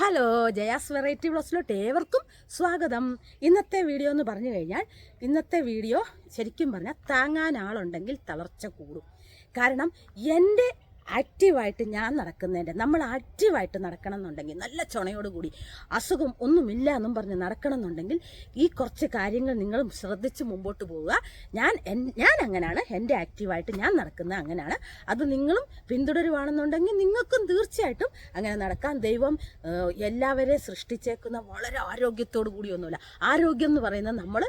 Hello Jaya's variety ബ്ലോസിലോട്ട് ഏവർക്കും സ്വാഗതം. ഇന്നത്തെ വീഡിയോ എന്ന് പറഞ്ഞു കഴിഞ്ഞാൽ ഇന്നത്തെ വീഡിയോ ശരിക്കും പറഞ്ഞാൽ താങ്ങാൻ ആളുണ്ടെങ്കിൽ തളർച്ച കൂടും. കാരണം എന്റെ ആക്റ്റീവായിട്ട് ഞാൻ നടക്കുന്നതിന്റെ നമ്മൾ ആക്റ്റീവായിട്ട് നടക്കണം എന്നുണ്ടെങ്കിൽ നല്ല ചുണയോടുകൂടി അസുഖം ഒന്നുമില്ല എന്നും പറഞ്ഞ് നടക്കണം എന്നുണ്ടെങ്കിൽ ഈ കുറച്ച് കാര്യങ്ങൾ നിങ്ങൾ ശ്രദ്ധിച്ച് മുമ്പോട്ട് പോവുക. ഞാൻ ഞാൻ അങ്ങനെയാണ്. എന്റെ ആക്റ്റീവായിട്ട് ഞാൻ നടക്കുന്നത് അങ്ങനെയാണ്. അത് നിങ്ങളും പിന്തുടരുവാണെന്നുണ്ടെങ്കിൽ നിങ്ങൾക്കും തീർച്ചയായിട്ടും അങ്ങനെ നടക്കാം. ദൈവം എല്ലാവരെയും സൃഷ്ടിച്ചേക്കുന്ന വളരെ ആരോഗ്യത്തോടു കൂടിയൊന്നുമില്ല ആരോഗ്യം എന്ന് പറയുന്നത് നമ്മൾ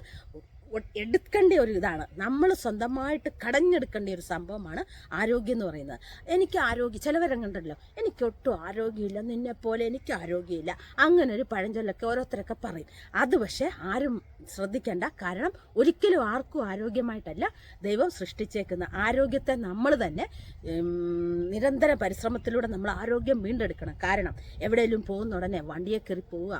എടുക്കേണ്ട ഒരു ഇതാണ്. നമ്മൾ സ്വന്തമായിട്ട് കടഞ്ഞെടുക്കേണ്ട ഒരു സംഭവമാണ് ആരോഗ്യം എന്ന് പറയുന്നത്. എനിക്ക് ആരോഗ്യം ചിലവരങ്ങണ്ടല്ലോ എനിക്ക് ഒട്ടും ആരോഗ്യമില്ല നിന്നെ പോലെ എനിക്ക് ആരോഗ്യമില്ല. അങ്ങനെ ഒരു പഴഞ്ചൊല്ലൊക്കെ ഓരോരുത്തരൊക്കെ പറയും. അത് പക്ഷേ ആരും ശ്രദ്ധിക്കേണ്ട കാരണം ഒരിക്കലും ആർക്കും ആരോഗ്യമായിട്ടല്ല ദൈവം സൃഷ്ടിച്ചേക്കുന്ന ആരോഗ്യത്തെ നമ്മൾ തന്നെ നിരന്തര പരിശ്രമത്തിലൂടെ നമ്മൾ ആരോഗ്യം വീണ്ടെടുക്കണം. കാരണം എവിടെയെങ്കിലും പോകുന്ന ഉടനെ വണ്ടിയെ കയറി പോവുക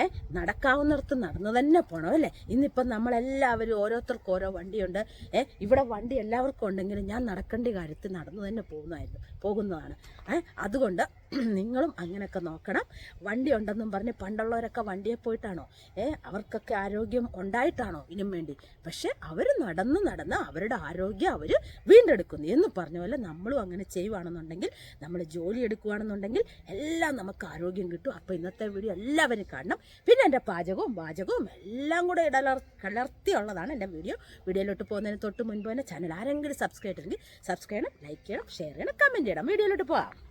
ഏഹ് നടക്കാവുന്നിടത്ത് നടന്നു തന്നെ പോകണം അല്ലേ? ഇന്നിപ്പം നമ്മളെല്ലാവരും ഓരോരുത്തർക്കും ഓരോ വണ്ടിയുണ്ട്. ഏ ഇവിടെ വണ്ടി എല്ലാവർക്കും ഉണ്ടെങ്കിലും ഞാൻ നടക്കേണ്ട കാര്യത്തിൽ നടന്നു തന്നെ പോകുന്നതായിരുന്നു പോകുന്നതാണ്. ഏ അതുകൊണ്ട് നിങ്ങളും അങ്ങനെയൊക്കെ നോക്കണം. വണ്ടി ഉണ്ടെന്നും പറഞ്ഞ് പണ്ടുള്ളവരൊക്കെ വണ്ടിയെ പോയിട്ടാണോ? ഏ അവർക്കൊക്കെ ആരോഗ്യം ഉണ്ടായിട്ടാണോ ഇതിനും വേണ്ടി? പക്ഷെ അവർ നടന്ന് നടന്ന് അവരുടെ ആരോഗ്യം അവർ വീണ്ടെടുക്കുന്നു. എന്ന് പറഞ്ഞ പോലെ നമ്മളും അങ്ങനെ ചെയ്യുവാണെന്നുണ്ടെങ്കിൽ നമ്മൾ ജോലി എടുക്കുകയാണെന്നുണ്ടെങ്കിൽ എല്ലാം നമുക്ക് ആരോഗ്യം കിട്ടും. അപ്പോൾ ഇന്നത്തെ വീഡിയോ എല്ലാവരും കാണണം. പിന്നെ എന്റെ പാചകവും വാചകവും എല്ലാം കൂടെ ഇടലർ കലർത്തിയുള്ളതാണ് എന്റെ വീഡിയോ. വീഡിയോയിലോട്ട് പോകുന്നതിന് തൊട്ട് മുൻപ് തന്നെ ചാനൽ ആരെങ്കിലും സബ്സ്ക്രൈബ് ചെയ്തിട്ടുണ്ടെങ്കിൽ സബ്സ്ക്രൈബ് ചെയ്യണം ലൈക്ക് ചെയ്യണം ഷെയർ ചെയ്യണം കമന്റ് ചെയ്യണം. വീഡിയോയിലോട്ട് പോവാം.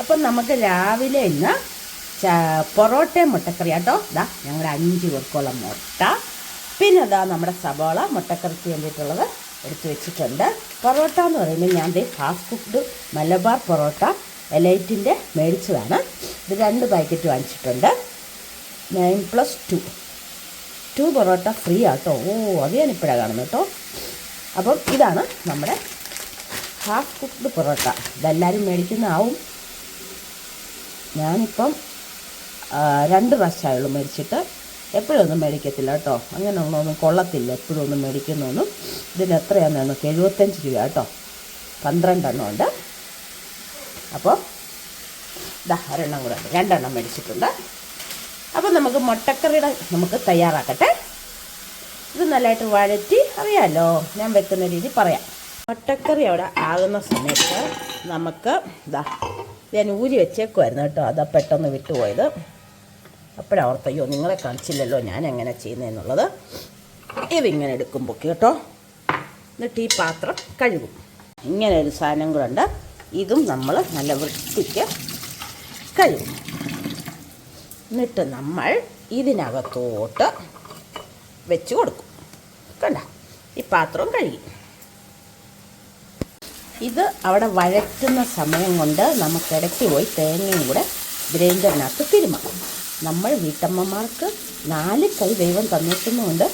അപ്പം നമുക്ക് രാവിലെ ഇന്ന് പൊറോട്ടയും മുട്ടക്കറി കേട്ടോ. ഇതാ ഞങ്ങളുടെ അഞ്ച് പേർക്കുള്ള മുട്ട. പിന്നെ ഇതാ നമ്മുടെ സവാള മുട്ടക്കറിക്ക് വേണ്ടിയിട്ടുള്ളത് എടുത്തു വെച്ചിട്ടുണ്ട്. പൊറോട്ട എന്ന് പറയുമ്പോൾ ഞാൻ ഫാസ്റ്റ് ഫുഡ് മലബാർ പൊറോട്ട എലൈറ്റിന്റെ മേടിച്ചതാണ്. ഇത് രണ്ട് പാക്കറ്റ് വാങ്ങിച്ചിട്ടുണ്ട്. Nine plus two. Two parotta free ആട്ടോ. ഓ അത് ഞാൻ ഇപ്പോഴാണ് കാണുന്നത് കേട്ടോ. അപ്പം ഇതാണ് നമ്മുടെ ഹാഫ് കുക്ക്ഡ് പൊറോട്ട. ഇതെല്ലാവരും മേടിക്കുന്നതാവും ഞാനിപ്പം രണ്ട് പ്രാവശ്യമായുള്ളൂ മേടിച്ചിട്ട് എപ്പോഴും ഒന്നും മേടിക്കത്തില്ല കേട്ടോ. അങ്ങനെയുള്ളതൊന്നും കൊള്ളത്തില്ല. എപ്പോഴും ഒന്നും മേടിക്കുന്നൊന്നും ഇതിന് എത്രയാണെന്ന് നമുക്ക് എഴുപത്തഞ്ച് രൂപ കേട്ടോ. പന്ത്രണ്ടെണ്ണം ഉണ്ട്. അപ്പോൾ ഇതാ ഒരെണ്ണം കൂടെ ഉണ്ട്. രണ്ടെണ്ണം മേടിച്ചിട്ടുണ്ട്. അപ്പോൾ നമുക്ക് മുട്ടക്കറിയുടെ നമുക്ക് തയ്യാറാക്കട്ടെ. ഇത് നല്ലതായിട്ട് വഴറ്റി അറിയാമല്ലോ. ഞാൻ വെക്കുന്ന രീതി പറയാം. മുട്ടക്കറി അവിടെ ആകുന്ന സമയത്ത് നമുക്ക് ഇതാ ഞാൻ ഊരി വെച്ചേക്കുമായിരുന്നു കേട്ടോ. അതാ പെട്ടെന്ന് വിട്ടുപോയത്. അപ്പോഴാണ് ഓർത്ത് അയ്യോ നിങ്ങളെ കാണിച്ചില്ലല്ലോ ഞാൻ എങ്ങനെ ചെയ്യുന്നതെന്നുള്ളത് ഇതിങ്ങനെ എടുക്കുമ്പോൾ കേട്ടോ. എന്നിട്ട് ഈ പാത്രം കഴുകും. ഇങ്ങനെ ഒരു സാധനം കൂടെ ഉണ്ട്. ഇതും നമ്മൾ നല്ല വൃത്തിക്ക് കഴുകും. എന്നിട്ട് നമ്മൾ ഇതിനകത്തോട്ട് വെച്ച് കൊടുക്കും. കണ്ട? ഈ പാത്രം കഴുകി. ഇത് അവിടെ വഴറ്റുന്ന സമയം കൊണ്ട് നമുക്കിടയ്ക്ക് പോയി തേങ്ങയും കൂടെ ഗ്രൈൻഡറിനകത്ത് തിരുമാം. നമ്മൾ വീട്ടമ്മമാർക്ക് നാല് കൈ ദൈവം തന്നിട്ടുന്നുകൊണ്ട്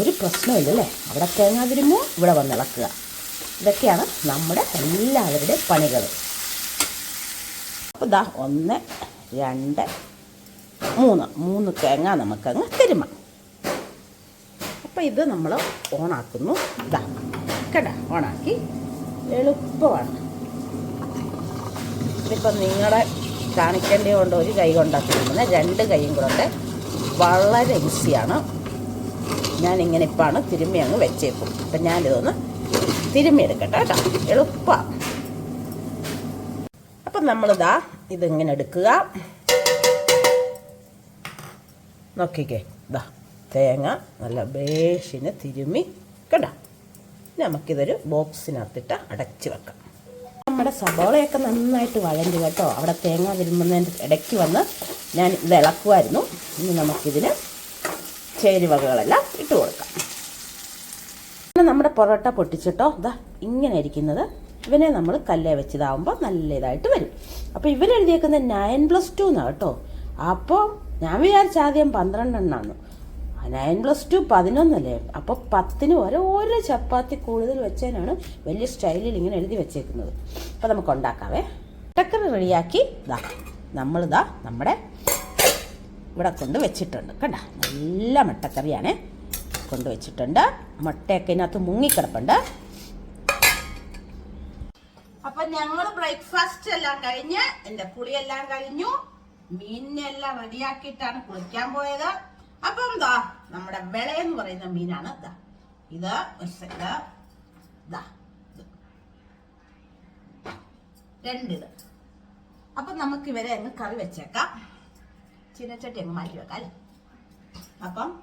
ഒരു പ്രശ്നമില്ല അല്ലേ അവിടെ തേങ്ങ തിരുമോ ഇവിടെ വന്നിളക്കുക ഇതൊക്കെയാണ് നമ്മുടെ എല്ലാവരുടെ പണികൾ. അപ്പോൾ ഇതാ ഒന്ന് രണ്ട് മൂന്ന്. മൂന്ന് തേങ്ങ നമുക്കങ്ങ് തിരുമാം. അപ്പോൾ ഇത് നമ്മൾ ഓണാക്കുന്നു. ഇതാ കേട്ടോ ഓണാക്കി. എളുപ്പമാണ്. ഇതിപ്പം നിങ്ങളെ കാണിക്കേണ്ടി കൊണ്ട് ഒരു കൈ കൊണ്ടാക്കുന്ന രണ്ട് കൈയും കൂടെ വളരെ ഈസിയാണ്. ഞാനിങ്ങനെ ഇപ്പാണ് തിരുമ്മി അങ്ങ് വെച്ചേക്കും. അപ്പം ഞാനിതൊന്ന് തിരുമ്മി എടുക്കട്ടെ കേട്ടോ. എളുപ്പമാണ് അപ്പം നമ്മളിതാ ഇതിങ്ങനെ എടുക്കുക. നോക്കിക്കേ. ഇതാ തേങ്ങ നല്ല ബേഷിന് തിരുമ്മി. കണ്ട? നമുക്കിതൊരു ബോക്സിനകത്തിട്ട് അടച്ച് വെക്കാം. നമ്മുടെ സബോളയൊക്കെ നന്നായിട്ട് വഴഞ്ഞു കേട്ടോ. അവിടെ തേങ്ങ തിരുമ്പുന്നതിന്റെ ഇടയ്ക്ക് വന്ന് ഞാൻ ഇത് ഇളക്കുമായിരുന്നു. ഇനി നമുക്കിതിന് ചേരുവകകളെല്ലാം ഇട്ട് കൊടുക്കാം. പിന്നെ നമ്മുടെ പൊറോട്ട പൊട്ടിച്ചിട്ടോ? ഇതാ ഇങ്ങനെ ഇരിക്കുന്നത്. ഇവനെ നമ്മൾ കല്ലേ വെച്ചതാവുമ്പോൾ നല്ല ഇതായിട്ട് വരും അപ്പോൾ ഇവരെഴുതിയേക്കുന്നത് നയൻ പ്ലസ് ടു എന്നാണ് കേട്ടോ. അപ്പോൾ ഞാൻ വിചാരിച്ച ആദ്യം പന്ത്രണ്ടെണ്ണാണ് നയൻ പ്ലസ് ടു പതിനൊന്നല്ലേ? അപ്പോൾ പത്തിന് ഓരോ ഓരോ ചപ്പാത്തി കൂടുതൽ വെച്ചതിനാണ് വലിയ സ്റ്റൈലിൽ ഇങ്ങനെ എഴുതി വെച്ചേക്കുന്നത്. അപ്പോൾ നമുക്ക് ഉണ്ടാക്കാവേ. ചക്കറി റെഡിയാക്കി. ഇതാ നമ്മളിതാ നമ്മുടെ ഇവിടെ കൊണ്ട് വെച്ചിട്ടുണ്ട്. കണ്ട നല്ല മുട്ടക്കറിയാണ് കൊണ്ട് വെച്ചിട്ടുണ്ട്. മുട്ടയൊക്കെ ഇതിനകത്ത് മുങ്ങിക്കിടപ്പുണ്ട്. അപ്പം ഞങ്ങൾ ബ്രേക്ക്ഫാസ്റ്റ് എല്ലാം കഴിഞ്ഞ് എന്റെ കുളിയെല്ലാം കഴിഞ്ഞു. മീനിനെല്ലാം റെഡിയാക്കിയിട്ടാണ് കുളിക്കാൻ പോയത്. അപ്പം എന്താ നമ്മുടെ വിള എന്ന് പറയുന്ന മീനാണ് ഇതാ ഇത് ഒരു സെ- ഇത്. രണ്ടിത്. അപ്പൊ നമുക്ക് ഇവരെ അങ്ങ് കറി വെച്ചേക്കാം. ചീനച്ചട്ടി അങ്ങ് മാറ്റി വെക്കാം അല്ലേ? അപ്പം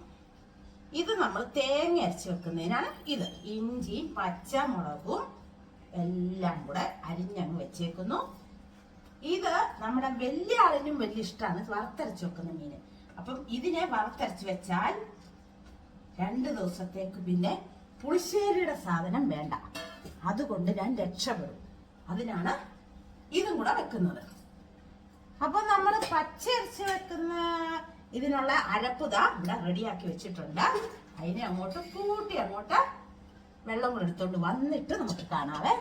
ഇത് നമ്മൾ തേങ്ങ അരച്ച് വെക്കുന്നതിനാണ് ഇത്. ഇഞ്ചിയും പച്ചമുളകും എല്ലാം കൂടെ അരിഞ്ഞങ്ങ് വെച്ചേക്കുന്നു. ഇത് നമ്മുടെ വലിയ ആളിനും വലിയ ഇഷ്ടമാണ് വറുത്തരച്ച് വെക്കുന്ന മീന്. അപ്പം ഇതിനെ വറുത്തരച്ച് വെച്ചാൽ രണ്ട് ദിവസത്തേക്ക് പിന്നെ പുളിശ്ശേരിയുടെ സാധനം വേണ്ട. അതുകൊണ്ട് ഞാൻ രക്ഷപ്പെടും. അതിനാണ് ഇതും കൂടെ വെക്കുന്നത്. അപ്പൊ നമ്മൾ പച്ചയരച്ച് വെക്കുന്ന ഇതിനുള്ള അരപ്പുത ഇവിടെ റെഡിയാക്കി വെച്ചിട്ടുണ്ട്. അതിനെ അങ്ങോട്ട് കൂട്ടി അങ്ങോട്ട് വെള്ളം കൂടെ എടുത്തോണ്ട് വന്നിട്ട് നമുക്ക് കാണാവേ.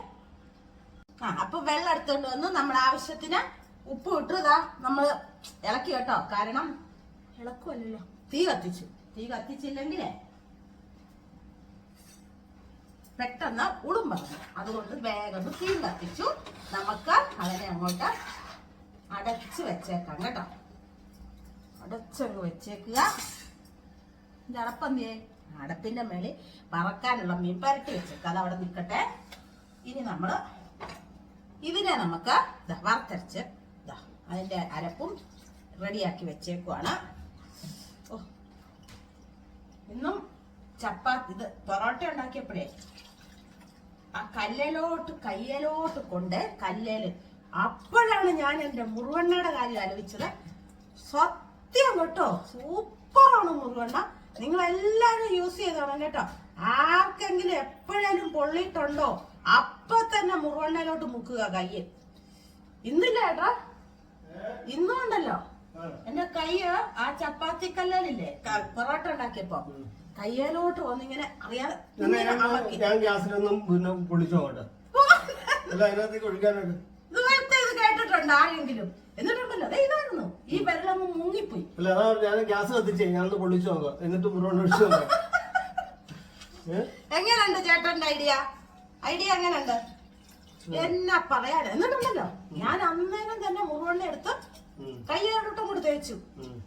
ആ അപ്പൊ വെള്ളം എടുത്തോണ്ട് വന്ന് നമ്മൾ ആവശ്യത്തിന് ഉപ്പ് ഇട്ടതാ നമ്മൾ ഇളക്കി കേട്ടോ. കാരണം ഇളക്കുമല്ലോ തീ കത്തിച്ചു. തീ കത്തിച്ചില്ലെങ്കിലേ പെട്ടെന്ന് പറഞ്ഞു അതുകൊണ്ട് വേഗം തീ കത്തിച്ചു. നമുക്ക് അതിനെ അങ്ങോട്ട് അടച്ച് വെച്ചേക്കാം കേട്ടോ. അടച്ചങ്ങ് വെച്ചേക്കുക. അടപ്പന്തിയെ? അടപ്പിന്റെ മേളിൽ പറക്കാനുള്ള മീൻ പരട്ടി വെച്ചേക്കുക അത് അവിടെ നിൽക്കട്ടെ. ഇനി നമ്മൾ ഇതിനെ നമുക്ക് വറുത്തരച്ച് അതിന്റെ അരപ്പും റെഡിയാക്കി വെച്ചേക്കുവാണ്. ഇന്നും ചപ്പാത്തി ഇത് പൊറോട്ട ഉണ്ടാക്കിയപ്പോഴേ ആ കല്ലിലോട്ട് കയ്യലോട്ട് കൊണ്ട് കല്ലേൽ. അപ്പോഴാണ് ഞാൻ എന്റെ മുറുവണ്ണയുടെ കാര്യം ആലോചിച്ചത്. സത്യം കേട്ടോ സൂപ്പറാണ് മുറുവണ്ണ. നിങ്ങൾ എല്ലാവരും യൂസ് ചെയ്തോണം കേട്ടോ. ആർക്കെങ്കിലും എപ്പോഴേലും പൊള്ളിയിട്ടുണ്ടോ അപ്പൊ തന്നെ മുറുവണ്ണയിലോട്ട് മുക്കുക കയ്യ് ഇന്നില്ല ഏട്ടാ? ഇന്നും ഉണ്ടല്ലോ എന്റെ കയ്യ് ആ ചപ്പാത്തി കല്ലില്ലേ പൊറോട്ട ഉണ്ടാക്കിയപ്പോ കയ്യലോട്ട് വന്നിങ്ങനെ അറിയാതെ ഞാൻ ഗ്യാസിലൊന്നും പിന്നെ പൊളിച്ചു നോക്കട്ടെ അല്ല അതിനകത്തേക്ക് ഒഴിക്കാനൊക്കെ. ഇത് കേട്ടിട്ടുണ്ട് ആരെങ്കിലും? എന്നിട്ടുണ്ടല്ലോ. ഇതായിരുന്നു. ഈ വെള്ളം മുങ്ങിപ്പോയി. അല്ല അതാ ഞാൻ ഗ്യാസ് കത്തിച്ചേ. ഞാനൊന്ന് പൊളിച്ചു നോക്കാം. എന്നിട്ട് മുഴുവൻ ഒഴിച്ചു നോക്കാം. എങ്ങനെയുണ്ട് ചേട്ടന്റെ ഐഡിയ? ഐഡിയ എങ്ങനെയുണ്ട്? എന്നാ പറയാൻ എന്നിട്ടുണ്ടല്ലോ. ഞാൻ അന്നേരം തന്നെ മുറുവണ്ണ എടുത്ത് ഉം, കയ്യോട്ടും കൂടി തേച്ചു.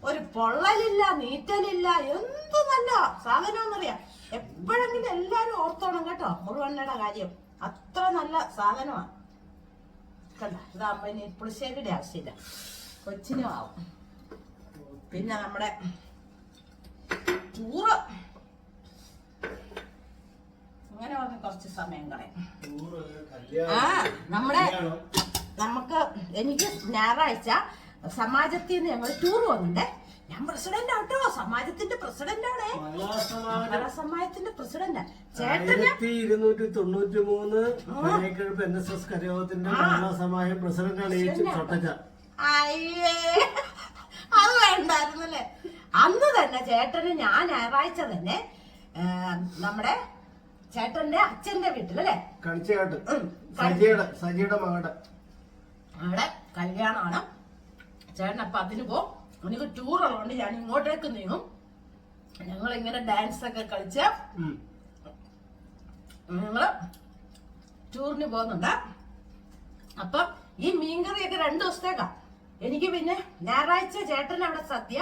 ഒരു പൊള്ളലില്ല നീറ്റലില്ല എന്തുമല്ല നല്ല സാധനമെന്നറിയാം എപ്പോഴെങ്കിലും എല്ലാരും ഓർത്തോണം കേട്ടോ മുഴുവണ്ണയുടെ കാര്യം. അത്ര നല്ല സാധനമാണ്. കണ്ട ഇതാകുമ്പോ ഇനി പുളിശ്ശേരിയുടെ ആവശ്യമില്ല. കൊച്ചിനും ആവും. പിന്നെ നമ്മുടെ ചൂറ്. അങ്ങനെ വന്ന് കുറച്ച് സമയം കളയും. ആ നമ്മുടെ നമുക്ക് എനിക്ക് ഞായറാഴ്ച സമാജത്തിൽ നിന്ന് ഞങ്ങൾ ടൂർ വന്നിട്ടേ ഞാൻ പ്രസിഡന്റ് ആട്ടോ സമാജത്തിന്റെ പ്രസിഡന്റ് ആണേ. മഹിളാ സമാജത്തിന്റെ പ്രസിഡന്റ് ചേട്ടന് ആയിരത്തി ഇരുന്നൂറ്റി തൊണ്ണൂറ്റി മൂന്ന് പനേക്കഴുപ്പ് എൻ എസ് എസ് കരയോഗത്തിന്റെ മഹിളാ സമാജം പ്രസിഡന്റാണ് ഈ ചൊട്ടച്ച. അയ്യേ. അത് വേണ്ടായിരുന്നല്ലേ? അന്ന് തന്നെ ചേട്ടന് ഞാൻ ഞായറാഴ്ച തന്നെ ആ, നമ്മുടെ ചേട്ടന്റെ അച്ഛന്റെ വീട്ടിലല്ലേ കണിച്ചകാട്ട് ഉം. സജിയുടെ സജിയുടെ മകളുടെ അവിടെ കല്യാണമാണ്. ചേട്ടൻ അപ്പൊ അതിന് പോ എനിക്ക് ടൂർ ഉള്ളതുകൊണ്ട് ഞാൻ ഇങ്ങോട്ടേക്ക് നീങ്ങും. ഞങ്ങൾ ഇങ്ങനെ ഡാൻസ് ഒക്കെ കളിച്ച്. ഞങ്ങൾ ടൂറിന് പോകുന്നുണ്ട്. അപ്പം ഈ മീൻകറിയൊക്കെ രണ്ടു ദിവസത്തേക്കാ. എനിക്ക് പിന്നെ ഞായറാഴ്ച ചേട്ടൻ അവിടെ സദ്യ.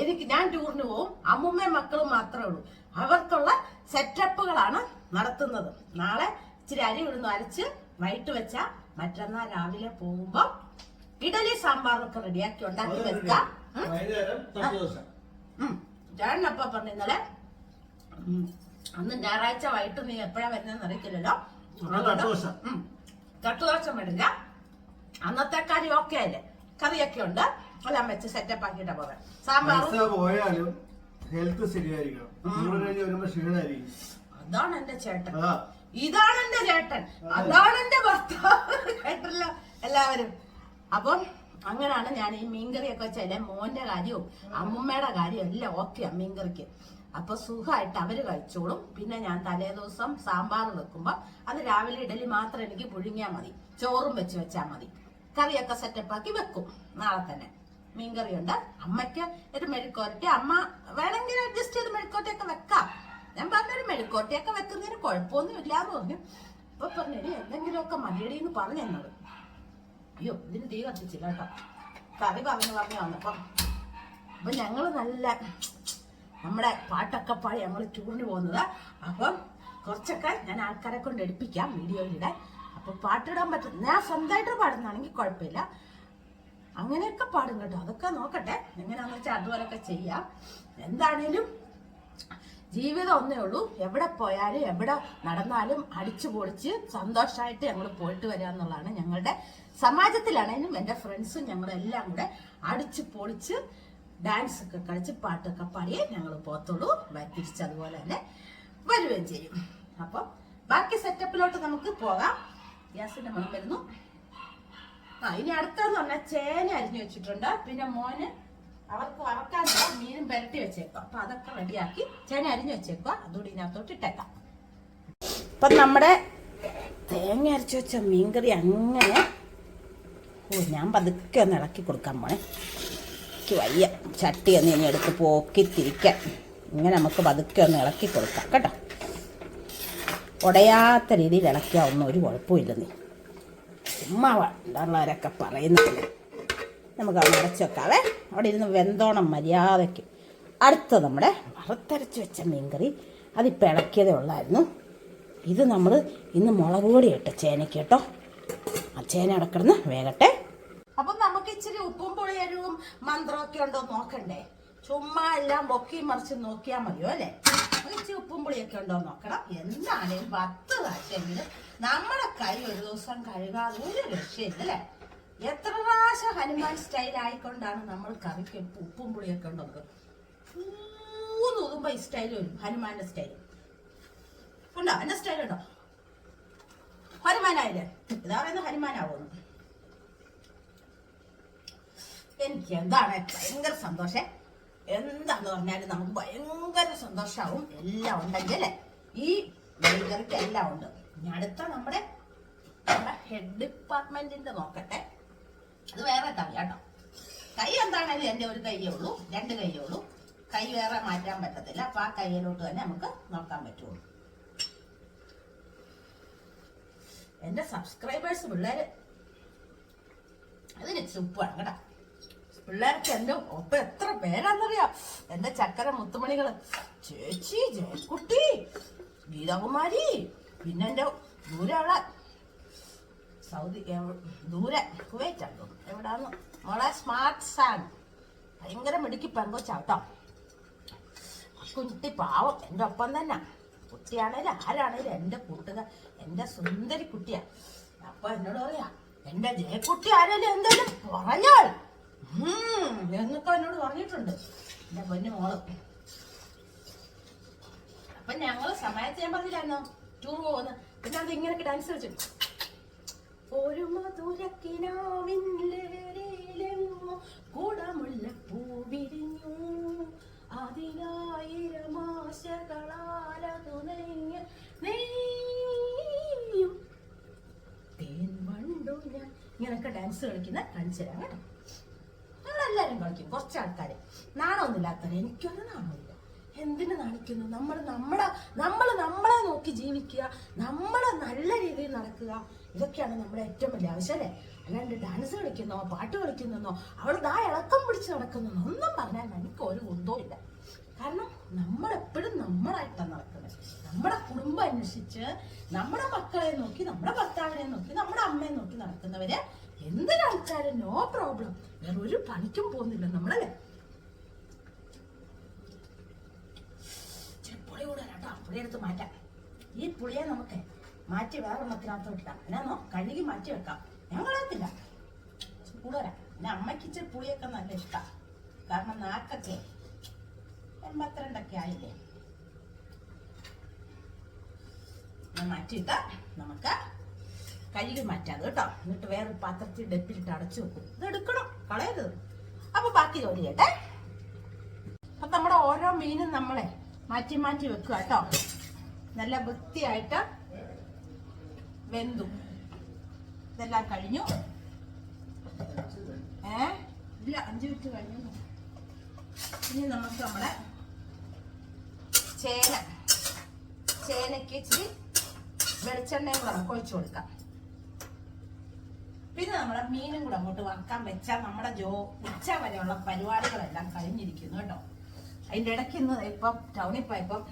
എനിക്ക് ഞാൻ ടൂറിന് പോവും. അമ്മുമ്മയും മക്കളും മാത്രമേ ഉള്ളൂ. അവർക്കുള്ള സെറ്റപ്പുകളാണ് നടത്തുന്നത്. നാളെ ഇച്ചിരി അരി ഇടുന്നു അരച്ച് വൈകിട്ട് വെച്ച മറ്റന്നാൾ രാവിലെ പോകുമ്പോ ഇഡലി സാമ്പാറൊക്കെ റെഡിയാക്കി ഉണ്ടാക്കി വെക്കാം. ചേട്ടനപ്പ പറഞ്ഞു ഇന്നലെ അന്ന് ഞായറാഴ്ച വൈകിട്ട് നീ എപ്പോഴാ വരുന്നതെന്ന് അറിയിക്കില്ലല്ലോ തട്ടുദോശം വിടില്ല. അന്നത്തെ കാര്യം ഓക്കെ അല്ലേ? കറിയൊക്കെ ഉണ്ട്. എല്ലാം വെച്ച് സെറ്റപ്പ് ആക്കിട്ട പോകാൻ സാമ്പാർ പോയാലും ഹെൽത്ത് ശരിയായിരിക്കണം. അതാണ് എന്റെ ചേട്ടൻ. ഇതാണ് എന്റെ ചേട്ടൻ. അതാണ് എന്റെ ഭർത്താവ്. കേട്ടല്ലോ? എല്ലാവരും. അപ്പം അങ്ങനെയാണ് ഞാൻ ഈ മീൻകറിയൊക്കെ വെച്ചാൽ മോന്റെ കാര്യവും അമ്മുമ്മയുടെ കാര്യവും എല്ലാം ഓക്കെയാണ് മീൻകറിക്ക്. അപ്പൊ സുഖമായിട്ട് അവർ കഴിച്ചോളും. പിന്നെ ഞാൻ തലേ ദിവസം സാമ്പാർ വെക്കുമ്പോൾ അത് രാവിലെ ഇഡലി മാത്രം എനിക്ക് പുഴുങ്ങിയാൽ മതി. ചോറും വെച്ച് വെച്ചാൽ മതി. കറിയൊക്കെ സെറ്റപ്പ് ആക്കി വെക്കും. നാളെ തന്നെ. മീൻകറിയുണ്ട്. അമ്മയ്ക്ക് ഒരു മെഴുക്കോരട്ടി അമ്മ വേണമെങ്കിൽ അഡ്ജസ്റ്റ് ചെയ്ത് മെഴുക്കോട്ടയൊക്കെ വെക്കാം. ഞാൻ പറഞ്ഞൊരു മെഴുക്കോട്ടയൊക്കെ വെക്കുന്നതിന് കുഴപ്പമൊന്നും ഇല്ലാന്ന് പറഞ്ഞു. അപ്പൊ പറഞ്ഞു "എടി, എന്തെങ്കിലുമൊക്കെ മതിയടി എന്ന് പറഞ്ഞു എന്നോട്. അയ്യോ ഇതിന് തീ കത്തിച്ചില്ല കേട്ടോ കറി പറഞ്ഞു പറഞ്ഞു വന്നപ്പം അപ്പൊ ഞങ്ങൾ നല്ല നമ്മുടെ പാട്ടൊക്കെ പാടി ഞങ്ങൾ ടൂറിന് പോകുന്നത്. അപ്പം കുറച്ചൊക്കെ ഞാൻ ആൾക്കാരെ കൊണ്ട് എടുപ്പിക്കാം വീഡിയോയിലിടെ. അപ്പൊ പാട്ടിടാൻ പറ്റും. ഞാൻ സ്വന്തമായിട്ട് പാടുന്നതാണെങ്കിൽ കുഴപ്പമില്ല. അങ്ങനെയൊക്കെ പാടും കേട്ടോ. അതൊക്കെ നോക്കട്ടെ. എങ്ങനെയാണെന്ന് വെച്ചാൽ അതുപോലൊക്കെ ചെയ്യാം. എന്താണേലും ജീവിതം ഒന്നേ ഉള്ളൂ. എവിടെ പോയാലും എവിടെ നടന്നാലും അടിച്ചു പൊളിച്ച് സന്തോഷമായിട്ട് ഞങ്ങൾ പോയിട്ട് വരിക എന്നുള്ളതാണ് ഞങ്ങളുടെ സമാജത്തിലാണേലും എന്റെ ഫ്രണ്ട്സും ഞങ്ങളെല്ലാം കൂടെ അടിച്ചു പൊളിച്ച് ഡാൻസ് ഒക്കെ കളിച്ച് പാട്ടൊക്കെ പാടിയേ ഞങ്ങൾ പോത്തുള്ളൂ തിരിച്ച് തിരിച്ചതുപോലെ തന്നെ വരുകയും ചെയ്യും. അപ്പം ബാക്കി സെറ്റപ്പിലോട്ട് നമുക്ക് പോകാം. ഗ്യാസിന്റെ മണം വരുന്നു. ആ ഇനി അടുത്തതെന്ന് പറഞ്ഞാൽ ചേന അരിഞ്ഞു വെച്ചിട്ടുണ്ട്. പിന്നെ മോന് അവർക്ക് വറക്കാനുള്ള മീനും പുരട്ടി വെച്ചേക്കാം. അപ്പൊ അതൊക്കെ റെഡിയാക്കി ചേന അരിഞ്ഞു വെച്ചേക്കുക അതുകൂടി ഇതിനകത്തോട്ട് ഇട്ടേക്കാം. അപ്പം നമ്മുടെ തേങ്ങ അരച്ചു വെച്ച മീൻകറി അങ്ങനെ ഓ ഞാൻ പതുക്കെ ഒന്ന് ഇളക്കി കൊടുക്കാൻ പോണേ എനിക്ക് വയ്യ. ചട്ടി ഒന്ന് ഇനി എടുത്ത് പോക്കി തിരിക്കാൻ ഇങ്ങനെ നമുക്ക് പതുക്കെ ഒന്ന് ഇളക്കി കൊടുക്കാം കേട്ടോ. ഉടയാത്ത രീതിയിൽ ഇളക്കിയാൽ ഒന്നും ഒരു കുഴപ്പമില്ലെന്നേ ചുമ്മാ വേണ്ടുള്ളവരൊക്കെ പറയുന്നത് നമുക്ക് അവിടെ അടച്ചു വെക്കാവേ അവിടെ ഇരുന്ന് വെന്തോണം മര്യാദയ്ക്ക്. അടുത്ത നമ്മുടെ വറുത്തരച്ച് വെച്ച മീൻകറി. അതിപ്പോൾ ഇളക്കിയതേ ഉള്ളായിരുന്നു. ഇത് നമ്മൾ ഇന്ന് മുളക് പൊടി ഇട്ട് ചേനയ്ക്ക് കേട്ടോ. ആ ചേന അടക്കിടന്ന് വേഗട്ടെ അപ്പം നമുക്ക് ഇച്ചിരി ഉപ്പും പുളിയരുവും മന്ത്രമൊക്കെ ഉണ്ടോ നോക്കണ്ടേ. ചുമ്മാ എല്ലാം പൊക്കി മറിച്ച് നോക്കിയാൽ മതിയോ അല്ലേ? ഇച്ചിരി ഉപ്പും പുളിയൊക്കെ ഉണ്ടോ നോക്കണം. എന്താണേലും പത്ത് പ്രാവശ്യമെങ്കിലും നമ്മുടെ കൈ ഒരു ദിവസം കഴുകാതെ ഒരു രക്ഷയില്ല അല്ലേ? എത്ര പ്രാവശ്യം ഹനുമാൻ സ്റ്റൈൽ ആയിക്കൊണ്ടാണ് നമ്മൾ കറിക്ക് ഉപ്പും പുളിയൊക്കെ ഉണ്ടോ മൂന്ന് ഉതുമ്പോ ഈ സ്റ്റൈൽ വരും. ഹനുമാന്റെ സ്റ്റൈൽ ഉണ്ടോ? എന്റെ സ്റ്റൈൽ ഉണ്ടോ? ഹനുമാനായില്ലേ? ഇതാ പറയുന്നത് ഹനുമാനാവുന്നു എനിക്ക് എന്താണ് ഭയങ്കര സന്തോഷം? എന്താന്ന് പറഞ്ഞാലും നമുക്ക് ഭയങ്കര സന്തോഷമാവും എല്ലാം ഉണ്ടെങ്കിൽ ഈ മീൻകറിക്ക് എല്ലാം ഉണ്ട്. ഇനി അടുത്ത നമ്മുടെ ഹെഡ് ഡിപ്പാർട്ട്മെന്റിന്റെ നോക്കട്ടെ. അത് വേറെ കറി കേട്ടോ. കൈ എന്താണേലും എന്റെ ഒരു കൈയേ ഉള്ളൂ രണ്ട് കൈയേ ഉള്ളൂ. കൈ വേറെ മാറ്റാൻ പറ്റത്തില്ല. അപ്പൊ ആ കൈയിലോട്ട് തന്നെ നമുക്ക് നോക്കാൻ പറ്റുള്ളൂ. എന്റെ സബ്സ്ക്രൈബേഴ്സ് പിള്ളേര് അതിന് ചുപ്പാണ് കേട്ടോ. പിള്ളേർക്ക് എന്റെ ഒപ്പം എത്ര പേരാന്നറിയാം? എന്റെ ചക്കര മുത്തുമണികൾ. ചേച്ചി ജയക്കുട്ടി ഗീതാകുമാരി പിന്നെ എന്റെ ദൂരെയുള്ള സൗദി ദൂരെ കുവൈറ്റാണോ എവിടാന്ന്? മോളെ സ്മാർട്ട് സാൻ. ഭയങ്കര മിടുക്കി പെങ്കൊച്ചാട്ടോ കുട്ടി പാവം. എന്റെ ഒപ്പം തന്നെ. കുട്ടിയാണേലും ആരാണേലും എന്റെ കൂട്ടുകാർ എന്റെ സുന്ദരി കുട്ടിയാ. അപ്പൊ എന്നോട് പറയാ എന്റെ ജയക്കുട്ടി ആരേലും എന്തെങ്കിലും പറഞ്ഞാൽ ഉം, എന്നൊക്കെ എന്നോട് പറഞ്ഞിട്ടുണ്ട്. എന്റെ പൊന്നു മോൾ. അപ്പൊ ഞങ്ങൾ സമയത്ത് ഞാൻ പറഞ്ഞില്ലായിരുന്നോ? ടൂർ പോകുന്ന. പിന്നെ അത് ഇങ്ങനെയൊക്കെ ഡാൻസ് വെച്ചു ഒരു മധുരക്കിനാവിൻലേലെങ്ങോ കുടമുള്ള പൂവിരിഞ്ഞു അതിനായിരം ആശകളാലതു നെയ്യ നെയ്യും. തേൻ വണ്ടു ഞാൻ. ഇങ്ങനൊക്കെ ഡാൻസ് കളിക്കുന്ന കാണിച്ചു തരാം കേട്ടോ. ഞങ്ങളെല്ലാരും കളിക്കും. കുറച്ച് ആൾക്കാർ നാണമൊന്നുമില്ലാത്തവർ എനിക്കൊരു നാണമില്ല എന്തിനു നാണിക്കുന്നു? നമ്മൾ നമ്മുടെ നമ്മൾ നമ്മളെ നോക്കി ജീവിക്കുക. നമ്മളെ നല്ല രീതിയിൽ നടക്കുക. ഇതൊക്കെയാണ് നമ്മുടെ ഏറ്റവും വലിയ ആവശ്യം അല്ലേ? അല്ലാണ്ട് ഡാൻസ് കളിക്കുന്നോ പാട്ട് കളിക്കുന്നോ അവൾ ദാ ഇളക്കം പിടിച്ച് നടക്കുന്നോ ഒന്നും പറഞ്ഞാൽ എനിക്ക് ഒരു ഗുണ്ടോ ഇല്ല. കാരണം നമ്മളെപ്പോഴും നമ്മളായിട്ടാണ് നടക്കുന്നത്. നമ്മുടെ കുടുംബം അന്വേഷിച്ച് നമ്മുടെ മക്കളെ നോക്കി നമ്മുടെ ഭർത്താവിനെ നോക്കി നമ്മുടെ അമ്മയെ നോക്കി നടക്കുന്നവര് എന്ത് കളിച്ചാലും നോ പ്രോബ്ലം വേറെ ഒരു പണിക്കും പോകുന്നില്ല നമ്മളല്ലേ? ഇച്ചിരി പുളി കൂടെ കേട്ടോ മാറ്റാം. ഈ പുളിയെ നമുക്ക് മാറ്റി വേറെ എണ്ണത്തിനകത്തോട്ട് ഇടാം. എന്നാന്നോ കഴുകി മാറ്റി വെക്കാം. ഞങ്ങളത്തില്ല കൂടുതലാ പിന്നെ അമ്മയ്ക്ക് ഇച്ചിരി പുളിയൊക്കെ നല്ല ഇഷ്ടമാണ് കാരണം നാക്കൊക്കെ എൺപത്തിരണ്ടൊക്കെ ആയില്ലേ? മാറ്റിയിട്ട് നമുക്ക് കഴുകി മാറ്റാം കേട്ടോ. എന്നിട്ട് വേറെ പാത്രത്തിൽ ഡപ്പിലിട്ട് അടച്ചു വെക്കും. ഇത് എടുക്കണം. കളയരുത്. അപ്പൊ ബാക്കി ജോലി ചെയ്യട്ടെ. അപ്പൊ നമ്മുടെ ഓരോ മീനും നമ്മളെ മാറ്റി മാറ്റി വെക്കുക കേട്ടോ. നല്ല വൃത്തിയായിട്ട് വെന്തു. ഇതെല്ലാം കഴിഞ്ഞു. ഏ? ഇല്ല അഞ്ചു മിനിറ്റ് കഴിഞ്ഞു. ഇനി നമുക്ക് നമ്മുടെ ചേന. ചേനയ്ക്ക് ഇച്ചിരി വെളിച്ചെണ്ണയും കൂടെ നമുക്ക് കൊടുക്കാം. പിന്നെ നമ്മുടെ മീനും കൂടെ അങ്ങോട്ട് വറക്കാൻ വെച്ചാൽ നമ്മുടെ ജോ ഉച്ച വരെയുള്ള പരിപാടികളെല്ലാം കഴിഞ്ഞിരിക്കുന്നു കേട്ടോ. അതിന്റെ ഇടയ്ക്ക് ഇന്ന് ഇപ്പം ടൗണിൽ പോയപ്പം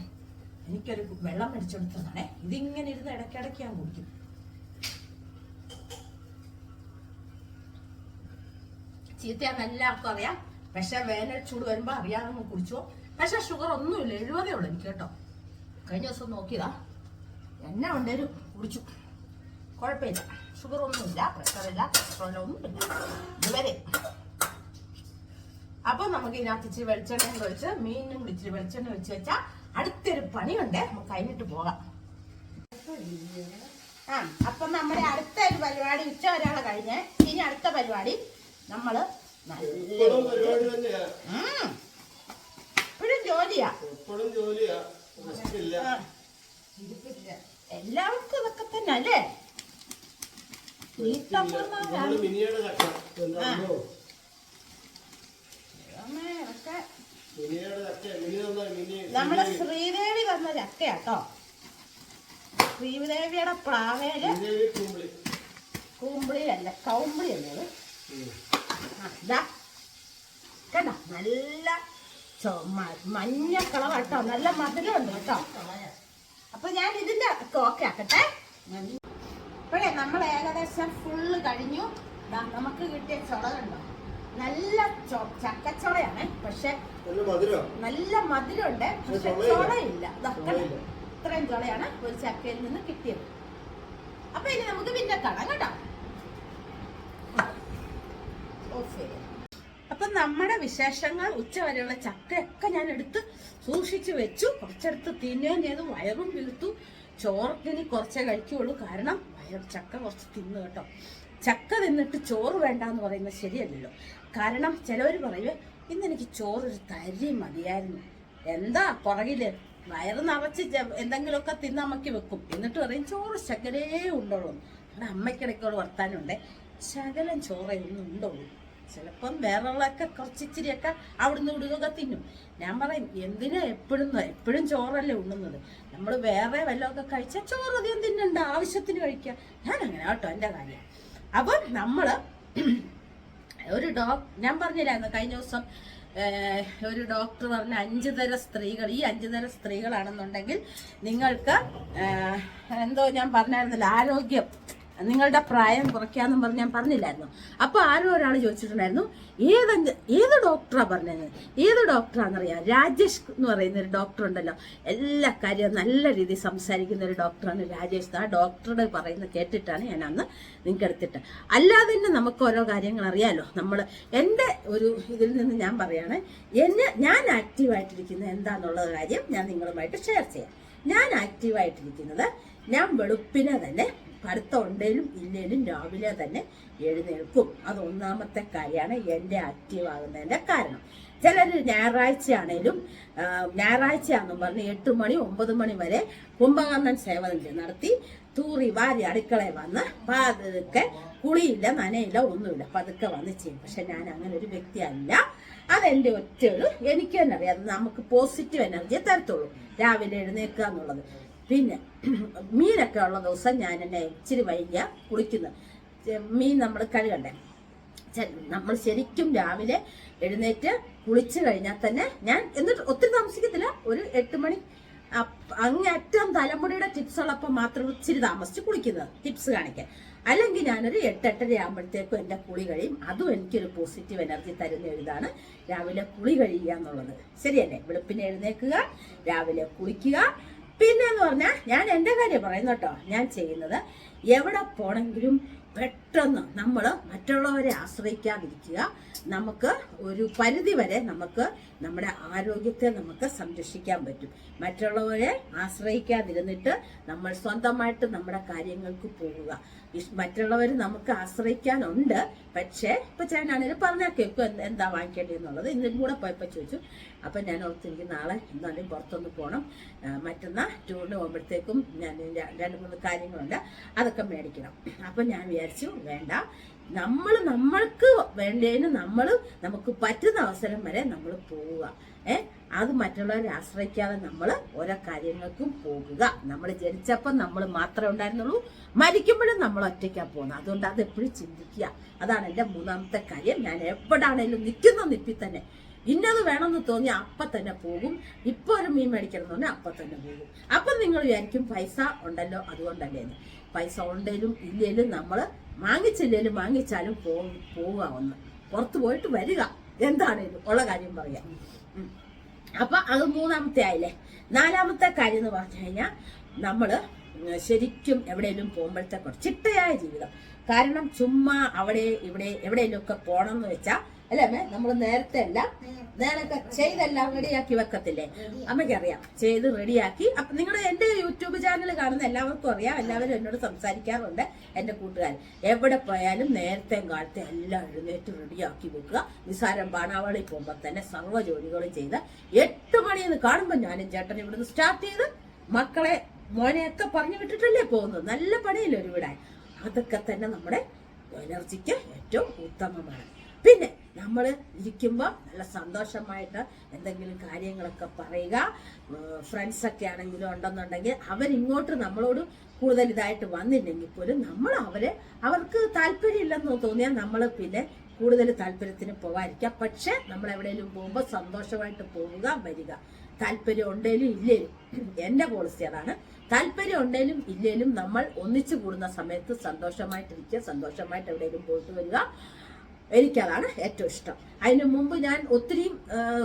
എനിക്കൊരു വെള്ളം മേടിച്ചെടുത്തതാണേ. ഇതിങ്ങനെ ഇരുന്ന് ഇടയ്ക്കിടയ്ക്ക് ഞാൻ കുടിക്കും. ചീത്തയാന്ന് എല്ലാവർക്കും അറിയാം. പക്ഷെ വേനൽ ചൂട് വരുമ്പോൾ അറിയാതെ കുടിച്ചു. പക്ഷെ ഷുഗർ ഒന്നുമില്ല എഴുപതേ ഉള്ളൂ എനിക്ക് കേട്ടോ. കഴിഞ്ഞ ദിവസം നോക്കിയതാ. എന്നെ ഉണ്ടേലും കുടിച്ചു. കുഴപ്പമില്ല. ഷുഗറൊന്നുമില്ല പ്രഷറില്ല കൊളസ്ട്രോൾ ഒന്നുമില്ല ഇതുവരെ. അപ്പൊ നമുക്ക് ഇതിനകത്ത് ഇച്ചിരി വെളിച്ചെണ്ണയും ഒഴിച്ച് മീനും ഇച്ചിരി വെളിച്ചെണ്ണ ഒഴിച്ച് വെച്ചാൽ അടുത്തൊരു പണിയുണ്ട്. നമുക്ക് കഴിഞ്ഞിട്ട് പോകാം. ആ അപ്പൊ നമ്മുടെ അടുത്ത ഒരു പരിപാടി ഉച്ച വരെയാണ് കഴിഞ്ഞ്. ഇനി അടുത്ത പരിപാടി നമ്മൾ നല്ല. ഇപ്പോഴും ജോലിയാ. എപ്പോഴും ജോലിയാ. എല്ലാവർക്കും ഇതൊക്കെ തന്നെ അല്ലേ? നമ്മുടെ ശ്രീദേവി തന്ന ചക്കയാട്ടോ. ശ്രീദേവിയുടെ പ്രാവേൽ കൂമ്പിളി. അല്ല കൗമ്പിളി അല്ലേ കണ്ട? നല്ല മഞ്ഞ കളവാട്ടോ നല്ല മധുരമുണ്ട് കേട്ടോ. അപ്പൊ ഞാൻ ഇതിന്റെ ഓക്കെ ആക്കട്ടെ ഇപ്പോഴേ നമ്മൾ ഏകദേശം ഫുള്ള് കഴിഞ്ഞു. നമുക്ക് കിട്ടിയ ചുളകുണ്ടോ നല്ല ചക്കച്ചുളയാണ്. പക്ഷെ നല്ല മധുരം? നല്ല മധുരമുണ്ട്. പക്ഷെ ചുളയില്ല. ഇത്രയും ചുളയാണ് ഒരു ചക്കയിൽ നിന്ന് കിട്ടിയത്. അപ്പൊ ഇനി നമുക്ക് പിന്നെ കാണാം കേട്ടോ. അപ്പൊ നമ്മുടെ വിശേഷങ്ങൾ ഉച്ച വരെയുള്ള ചക്കയൊക്കെ ഞാൻ എടുത്ത് സൂക്ഷിച്ചു വെച്ചു. കുറച്ചെടുത്ത് തിന്നുകയും ചെയ്തു. വയറും വീർത്തു ചോറിന് കുറച്ചേ കഴിക്കുള്ളൂ. കാരണം വയർ ചക്ക കുറച്ച് തിന്നു കേട്ടോ. ചക്ക തിന്നിട്ട് ചോറ് വേണ്ട എന്ന് പറയുന്നത് ശരിയല്ലല്ലോ. കാരണം ചിലവർ പറയും ഇന്ന് എനിക്ക് ചോറൊരു തരി മതിയായിരുന്നു. എന്താ പുറകിൽ വയറ് നിറച്ച് എന്തെങ്കിലുമൊക്കെ തിന്നമ്മയ്ക്ക് വെക്കും. എന്നിട്ട് പറയും ചോറ് ശകലേ ഉണ്ടോളൂ. അവിടെ അമ്മയ്ക്കിടയ്ക്കോട് വർത്താനുണ്ട് ശകലം ചോറേ ഒന്നും ഉണ്ടോളൂ. ചിലപ്പം വേറെയുള്ളതൊക്കെ കുറച്ചിച്ചിരിയൊക്കെ അവിടുന്ന് വിടുകയൊക്കെ തിന്നും. ഞാൻ പറയും എന്തിനാ എപ്പോഴും എപ്പോഴും ചോറല്ലേ ഉണ്ണുന്നത്? നമ്മൾ വേറെ വല്ലതൊക്കെ കഴിച്ചാൽ ചോറ് അധികം തിന്നണ്ട ആവശ്യത്തിന് കഴിക്കുക ഞാൻ അങ്ങനെ കേട്ടോ എന്റെ കാര്യം. അപ്പം നമ്മൾ ഒരു ഡോക് ഞാൻ പറഞ്ഞില്ലായിരുന്നു കഴിഞ്ഞ ദിവസം ഒരു ഡോക്ടർ പറഞ്ഞ അഞ്ചു തരം സ്ത്രീകൾ ഈ അഞ്ചു തരം സ്ത്രീകളാണെന്നുണ്ടെങ്കിൽ നിങ്ങൾക്ക് എന്തോ ഞാൻ പറഞ്ഞായിരുന്നല്ലോ ആരോഗ്യം. നിങ്ങളുടെ പ്രായം കുറയ്ക്കാന്നും പറഞ്ഞ് ഞാൻ പറഞ്ഞില്ലായിരുന്നു. അപ്പൊ ആരോ ഒരാൾ ചോദിച്ചിട്ടുണ്ടായിരുന്നു ഏതഞ്ച് ഏത് ഡോക്ടറാ പറഞ്ഞത്? ഏത് ഡോക്ടറാണെന്നറിയാം രാജേഷ് എന്ന് പറയുന്ന ഒരു ഡോക്ടർ ഉണ്ടല്ലോ. എല്ലാ കാര്യവും നല്ല രീതിയിൽ സംസാരിക്കുന്ന ഒരു ഡോക്ടറാണ് രാജേഷ്. ആ ഡോക്ടറുടെ പറയുന്നത് കേട്ടിട്ടാണ് ഞാൻ അന്ന് നിങ്ങൾക്ക് എടുത്തിട്ട്. അല്ലാതെ തന്നെ നമുക്ക് ഓരോ കാര്യങ്ങൾ അറിയാലോ. നമ്മൾ എന്റെ ഒരു ഇതിൽ നിന്ന് ഞാൻ പറയാണ് എന്നെ ഞാൻ ആക്റ്റീവായിട്ടിരിക്കുന്നത് എന്താണെന്നുള്ള കാര്യം ഞാൻ നിങ്ങളുമായിട്ട് ഷെയർ ചെയ്യാം. ഞാൻ ആക്റ്റീവായിട്ടിരിക്കുന്നത് ഞാൻ വെളുപ്പിനെ തന്നെ പഠിത്തം ഉണ്ടേലും ഇല്ലേലും രാവിലെ തന്നെ എഴുന്നേൽക്കും. അത് ഒന്നാമത്തെ കാര്യമാണ്. എന്റെ ആക്റ്റീവ് ആകുന്നതിന്റെ കാരണം. ചിലർ ഞായറാഴ്ചയാണേലും ഞായറാഴ്ചയാണെന്നും പറഞ്ഞ് എട്ട് മണി ഒമ്പത് മണി വരെ കുംഭകർണൻ സേവനം നടത്തി തൂറി വാരി അടുക്കളയിൽ വന്ന് പതുക്കെ കുളിയില്ല നനയില്ല ഒന്നുമില്ല. പതുക്കെ വന്ന് ചെയ്യും. പക്ഷെ ഞാൻ അങ്ങനെ ഒരു വ്യക്തിയല്ല. അതെന്റെ ഒറ്റ ഒരു എനിക്ക് തന്നെ അറിയാം. നമുക്ക് പോസിറ്റീവ് എനർജിയെ തരത്തുള്ളൂ. രാവിലെ എഴുന്നേൽക്കുക എന്നുള്ളത്. പിന്നെ മീനൊക്കെ ഉള്ള ദിവസം ഞാൻ എന്നെ ഇച്ചിരി വൈകിയ കുളിക്കുന്നത് മീൻ നമ്മൾ കഴുകണ്ടേ? നമ്മൾ ശരിക്കും രാവിലെ എഴുന്നേറ്റ് കുളിച്ചു കഴിഞ്ഞാൽ തന്നെ ഞാൻ എന്നിട്ട് ഒത്തിരി താമസിക്കത്തില്ല. ഒരു എട്ട് മണി അങ്ങ് അങ്ങേറ്റം തലമുടിയുടെ ടിപ്സ് ഉള്ളപ്പോൾ മാത്രം ഇച്ചിരി താമസിച്ച് കുളിക്കുന്നത് ടിപ്സ് കാണിക്കാൻ. അല്ലെങ്കിൽ ഞാനൊരു എട്ടെട്ടര ആകുമ്പോഴത്തേക്കും എന്റെ കുളി കഴിയും. അതും എനിക്കൊരു പോസിറ്റീവ് എനർജി തരുന്ന എഴുതാണ് രാവിലെ കുളി കഴിയുക എന്നുള്ളത്. ശരിയല്ലേ? വെളുപ്പിനെ എഴുന്നേക്കുക രാവിലെ കുളിക്കുക പിന്നെ എന്ന് പറഞ്ഞാൽ ഞാൻ എന്റെ കാര്യം പറയുന്നു കേട്ടോ. ഞാൻ ചെയ്യുന്നത് എവിടെ പോണെങ്കിലും പെട്ടെന്ന് നമ്മൾ മറ്റുള്ളവരെ ആശ്രയിക്കാതിരിക്കുക. നമുക്ക് ഒരു പരിധി വരെ നമുക്ക് നമ്മുടെ ആരോഗ്യത്തെ നമുക്ക് സംരക്ഷിക്കാൻ പറ്റും. മറ്റുള്ളവരെ ആശ്രയിക്കാതിരുന്നിട്ട് നമ്മൾ സ്വന്തമായിട്ട് നമ്മുടെ കാര്യങ്ങൾക്ക് പോകുക മറ്റുള്ളവർ നമുക്ക് ആശ്രയിക്കാനുണ്ട്. പക്ഷേ ഇപ്പം ചേട്ടനാണെങ്കിലും പറഞ്ഞാൽ കേൾക്കും എന്താ എന്താ വാങ്ങിക്കേണ്ടതെന്നുള്ളത് ഇന്നും കൂടെ പോയപ്പോൾ ചോദിച്ചു. അപ്പം ഞാൻ ഓർത്ത് എനിക്ക് നാളെ എന്നാലും പുറത്തൊന്ന് പോകണം മറ്റന്നാൾ മറ്റന്നാ ടൂറിന് പോകുമ്പോഴത്തേക്കും ഞാൻ രണ്ട് മൂന്ന് കാര്യങ്ങളുണ്ട്. അതൊക്കെ മേടിക്കണം. അപ്പം ഞാൻ വിചാരിച്ചു വേണ്ട. നമ്മൾ നമ്മൾക്ക് വേണ്ടതിന് നമ്മൾ നമുക്ക് പറ്റുന്ന അവസരം വരെ നമ്മൾ പോവുക. ഏ അത് മറ്റുള്ളവരെ ആശ്രയിക്കാതെ നമ്മൾ ഓരോ കാര്യങ്ങൾക്കും പോകുക. നമ്മൾ ജനിച്ചപ്പം നമ്മൾ മാത്രമേ ഉണ്ടായിരുന്നുള്ളൂ. മരിക്കുമ്പോഴും നമ്മൾ ഒറ്റയ്ക്കാ പോകുന്നത്. അതുകൊണ്ട് അത് എപ്പോഴും ചിന്തിക്കുക. അതാണ് എന്റെ മൂന്നാമത്തെ കാര്യം. ഞാൻ എവിടാണേലും നിൽക്കുന്ന നിപ്പിൽ തന്നെ ഇന്നത് വേണമെന്ന് തോന്നി അപ്പം തന്നെ പോകും. ഇപ്പോൾ ഒരു മീൻ മേടിക്കണം എന്ന് അപ്പം തന്നെ പോകും. അപ്പം നിങ്ങൾ വിചാരിക്കും പൈസ ഉണ്ടല്ലോ അതുകൊണ്ടല്ലേ പൈസ ഉണ്ടെങ്കിലും ഇല്ലേലും നമ്മൾ വാങ്ങിച്ചില്ലേലും വാങ്ങിച്ചാലും പോകും പോവുക ഒന്ന്. പുറത്ത് പോയിട്ട് വരിക. എന്താണേലും ഉള്ള കാര്യം പറയാം. അപ്പൊ അത് മൂന്നാമത്തെ ആയില്ലേ? നാലാമത്തെ കാര്യം എന്ന് പറഞ്ഞു കഴിഞ്ഞാൽ നമ്മൾ ശരിക്കും എവിടെയെങ്കിലും പോകുമ്പോഴത്തേക്കും ചിട്ടയായ ജീവിതം. കാരണം ചുമ്മാ അവിടെ ഇവിടെ എവിടെയെങ്കിലും ഒക്കെ പോകണം എന്ന് വെച്ചാ അല്ലേ നമ്മൾ നേരത്തെ എല്ലാം നേരത്തെ ചെയ്തെല്ലാം റെഡിയാക്കി വെക്കത്തില്ലേ? അമ്മയ്ക്കറിയാം. ചെയ്ത് റെഡിയാക്കി അപ്പൊ നിങ്ങൾ എന്റെ യൂട്യൂബ് ചാനൽ കാണുന്ന എല്ലാവർക്കും അറിയാം. എല്ലാവരും എന്നോട് സംസാരിക്കാറുണ്ട് എന്റെ കൂട്ടുകാർ. എവിടെ പോയാലും നേരത്തെ കാലത്തെ എല്ലാം എഴുന്നേറ്റ് റെഡിയാക്കി വെക്കുക. നിസാരം പാണാവളി പോകുമ്പോൾ തന്നെ സർവ ജോലികളും ചെയ്ത് എട്ട് മണിയെന്ന് കാണുമ്പോൾ ഞാനും ചേട്ടൻ ഇവിടുന്ന് സ്റ്റാർട്ട് ചെയ്ത് മക്കളെ മോനെയൊക്കെ പറഞ്ഞു വിട്ടിട്ടല്ലേ പോകുന്നത്? നല്ല പണിയില്ല ഒരു അതൊക്കെ തന്നെ നമ്മുടെ എനർജിക്ക് ഏറ്റവും ഉത്തമമാണ്. പിന്നെ നമ്മൾ ഇരിക്കുമ്പോൾ നല്ല സന്തോഷമായിട്ട് എന്തെങ്കിലും കാര്യങ്ങളൊക്കെ പറയുക. ഫ്രണ്ട്സൊക്കെ ആണെങ്കിലും ഉണ്ടെന്നുണ്ടെങ്കിൽ അവരിങ്ങോട്ട് നമ്മളോട് കൂടുതൽ ഇതായിട്ട് വന്നില്ലെങ്കിൽ പോലും നമ്മൾ അവരെ അവർക്ക് താല്പര്യമില്ലെന്ന് തോന്നിയാൽ നമ്മൾ പിന്നെ കൂടുതൽ താല്പര്യത്തിന് പോകാതിരിക്കുക പക്ഷെ നമ്മൾ എവിടെയെങ്കിലും പോകുമ്പോൾ സന്തോഷമായിട്ട് പോവുക വരിക. താല്പര്യം ഉണ്ടെങ്കിലും ഇല്ലേലും. എന്റെ പോളിസി അതാണ്. താല്പര്യം ഉണ്ടെങ്കിലും ഇല്ലേലും നമ്മൾ ഒന്നിച്ചു കൂടുന്ന സമയത്ത് സന്തോഷമായിട്ടിരിക്കുക സന്തോഷമായിട്ട് എവിടെയെങ്കിലും പോയിട്ട് വരിക. എനിക്കതാണ് ഏറ്റവും ഇഷ്ടം. അതിനു മുമ്പ് ഞാൻ ഒത്തിരി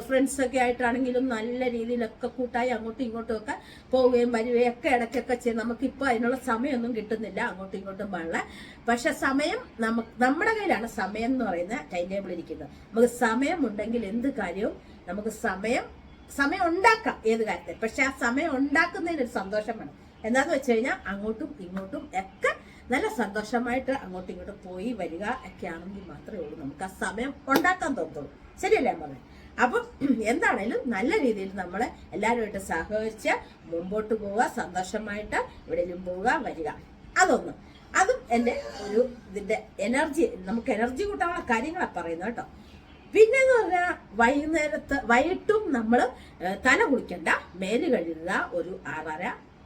ഫ്രണ്ട്സൊക്കെ ആയിട്ടാണെങ്കിലും നല്ല രീതിയിലൊക്കെ കൂട്ടായി അങ്ങോട്ടും ഇങ്ങോട്ടും ഒക്കെ പോവുകയും വരികയും ഒക്കെ ഇടയ്ക്കൊക്കെ ചെയ്യും. നമുക്കിപ്പോൾ അതിനുള്ള സമയമൊന്നും കിട്ടുന്നില്ല അങ്ങോട്ടും ഇങ്ങോട്ടും പാടില്ല പക്ഷെ സമയം നമുക്ക് നമ്മുടെ കയ്യിലാണ് സമയം എന്ന് പറയുന്ന ടൈം ടേബിൾ ഇരിക്കുന്നത്. നമുക്ക് സമയം ഉണ്ടെങ്കിൽ എന്ത് കാര്യവും നമുക്ക് സമയം സമയം ഉണ്ടാക്കാം ഏത് കാര്യത്തിൽ പക്ഷെ ആ സമയം ഉണ്ടാക്കുന്നതിനൊരു സന്തോഷം വേണം. എന്താന്ന് വെച്ച് കഴിഞ്ഞാൽ അങ്ങോട്ടും ഇങ്ങോട്ടും ഒക്കെ നല്ല സന്തോഷമായിട്ട് അങ്ങോട്ടും ഇങ്ങോട്ടും പോയി വരിക ഒക്കെ ആണെങ്കിൽ മാത്രമേ ഉള്ളൂ. നമുക്ക് ആ സമയം ഉണ്ടാക്കാൻ തോന്നുള്ളൂ ശരിയല്ലേ അമ്മ? അപ്പം എന്താണേലും നല്ല രീതിയിൽ നമ്മൾ എല്ലാവരുമായിട്ട് സഹകരിച്ച് മുമ്പോട്ട് പോവുക സന്തോഷമായിട്ട് എവിടെയെങ്കിലും പോവുക വരിക. അതൊന്ന്. അതും എന്റെ ഒരു ഇതിന്റെ എനർജി നമുക്ക് എനർജി കൂട്ടാനുള്ള കാര്യങ്ങളാണ് പറയുന്നത് കേട്ടോ. പിന്നെ എന്ന് പറഞ്ഞാൽ വൈകുന്നേരത്ത് വൈകിട്ടും നമ്മൾ തല കുളിക്കണ്ട മേൽ കഴുകുക ഒരു ആറര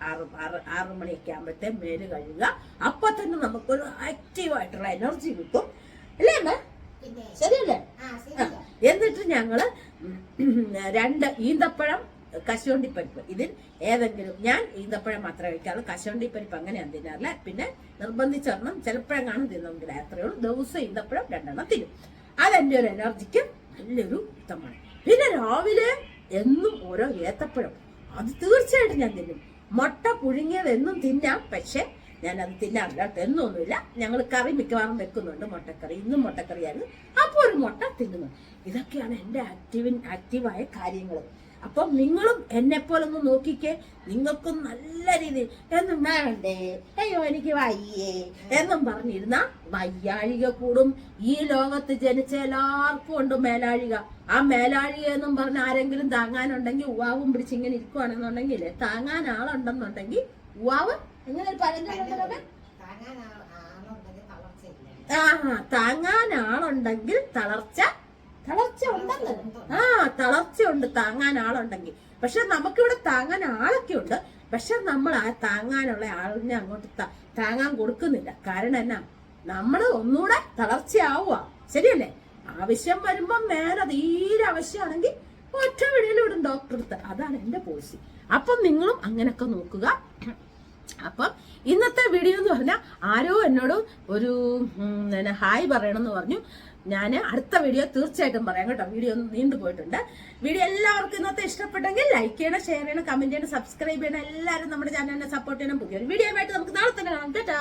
ആറ് ആറ് ആറ് മണിയൊക്കെ ആകുമ്പോഴത്തെ മേൽ കഴുകുക. അപ്പൊ തന്നെ നമുക്കൊരു ആക്റ്റീവ് ആയിട്ടുള്ള എനർജി കിട്ടും. അല്ലേ അമ്മ? ശരിയല്ലേ? എന്നിട്ട് ഞങ്ങൾ രണ്ട് ഈന്തപ്പഴം കശുവണ്ടിപ്പരിപ്പ്. ഇതിൽ ഏതെങ്കിലും ഞാൻ ഈന്തപ്പഴം മാത്രമേ കഴിക്കാറുള്ളൂ. കശുവണ്ടിപ്പരിപ്പ് അങ്ങനെയാണ് തിന്നാറില്ല. പിന്നെ നിർബന്ധിച്ചൊരെണ്ണം ചിലപ്പോഴെങ്ങാനും തിന്നെങ്കിൽ അത്രയേ ഉള്ളൂ ദിവസം ഈന്തപ്പഴം രണ്ടെണ്ണം തിന്നും. അതെന്റെ ഒരു എനർജിക്ക് നല്ലൊരു ഉത്തമമാണ് പിന്നെ രാവിലെ എന്നും ഓരോ ഏത്തപ്പഴം. അത് തീർച്ചയായിട്ടും ഞാൻ തിന്നും. മുട്ട പുഴുങ്ങിയതെന്നും തിന്നാം. പക്ഷെ ഞാൻ അത് തിന്നാറില്ല എന്നൊന്നുമില്ല. ഞങ്ങൾ കറി മിക്കവാറും വെക്കുന്നുണ്ട് മുട്ടക്കറി. ഇന്നും മുട്ടക്കറിയായിരുന്നു. അപ്പോൾ ഒരു മുട്ട തിന്നുന്നു. ഇതൊക്കെയാണ് എന്റെ ആക്റ്റീവിൻ ആക്റ്റീവായ കാര്യങ്ങൾ അപ്പം നിങ്ങളും എന്നെ പോലെ ഒന്ന് നോക്കിക്കേ. നിങ്ങൾക്കും നല്ല രീതി. എന്നും വേണ്ടേ? അയ്യോ എനിക്ക് വയ്യേ. എന്നും പറഞ്ഞിരുന്ന വയ്യാഴിക കൂടും. ഈ ലോകത്ത് ജനിച്ച എല്ലാവർക്കും ഉണ്ട് മേലാഴിക. ആ മേലാഴിക എന്നും പറഞ്ഞ ആരെങ്കിലും താങ്ങാനുണ്ടെങ്കിൽ ഉവാവും പിടിച്ച് ഇങ്ങനെ ഇരിക്കുവാണെന്നുണ്ടെങ്കിൽ താങ്ങാൻ ആളുണ്ടെന്നുണ്ടെങ്കിൽ ഉവാവ് എങ്ങനെ ഒരു പഴഞ്ചൊല്ലുണ്ടല്ലോ തളർച്ചയില്ല. ആ താങ്ങാൻ ആളുണ്ടെങ്കിൽ തളർച്ച തളർച്ച ഉണ്ടെന്ന്. ആ തളർച്ചയുണ്ട്. താങ്ങാൻ ആളുണ്ടെങ്കിൽ. പക്ഷെ നമുക്കിവിടെ താങ്ങാൻ ആളൊക്കെ ഉണ്ട്. പക്ഷെ നമ്മൾ ആ താങ്ങാനുള്ള ആളിനെ അങ്ങോട്ട് താങ്ങാൻ കൊടുക്കുന്നില്ല. കാരണം എന്നാ? നമ്മൾ ഒന്നുകൂടെ തളർച്ചയാവുക. ശരിയല്ലേ? ആവശ്യം വരുമ്പോ വേറെ തീരെ ആവശ്യമാണെങ്കിൽ ഒറ്റ വഴിയിൽ വിടും ഡോക്ടർ അടുത്ത് അതാണ് എന്റെ പോളിസി അപ്പം നിങ്ങളും അങ്ങനെയൊക്കെ നോക്കുക. അപ്പം ഇന്നത്തെ വീഡിയോ എന്ന് പറഞ്ഞാൽ ആരോ എന്നോട് ഒരു ഹായ് പറയണമെന്ന് പറഞ്ഞു. ഞാൻ അടുത്ത വീഡിയോ തീർച്ചയായിട്ടും പറയാം കേട്ടോ. വീഡിയോ ഒന്ന് നീണ്ടു പോയിട്ടുണ്ട്. വീഡിയോ എല്ലാവർക്കും ഇന്നത്തെ ഇഷ്ടപ്പെട്ടെങ്കിൽ ലൈക്ക് ചെയ്യണം ഷെയർ ചെയ്യണം കമന്റ് ചെയ്യണം സബ്സ്ക്രൈബ് ചെയ്യണം. എല്ലാവരും നമ്മുടെ ചാനലിനെ സപ്പോർട്ട് ചെയ്യണം. പുതിയൊരു വീഡിയോ ആയിട്ട് നമുക്ക് നാളെ തന്നെ കാണാം. കേട്ടോ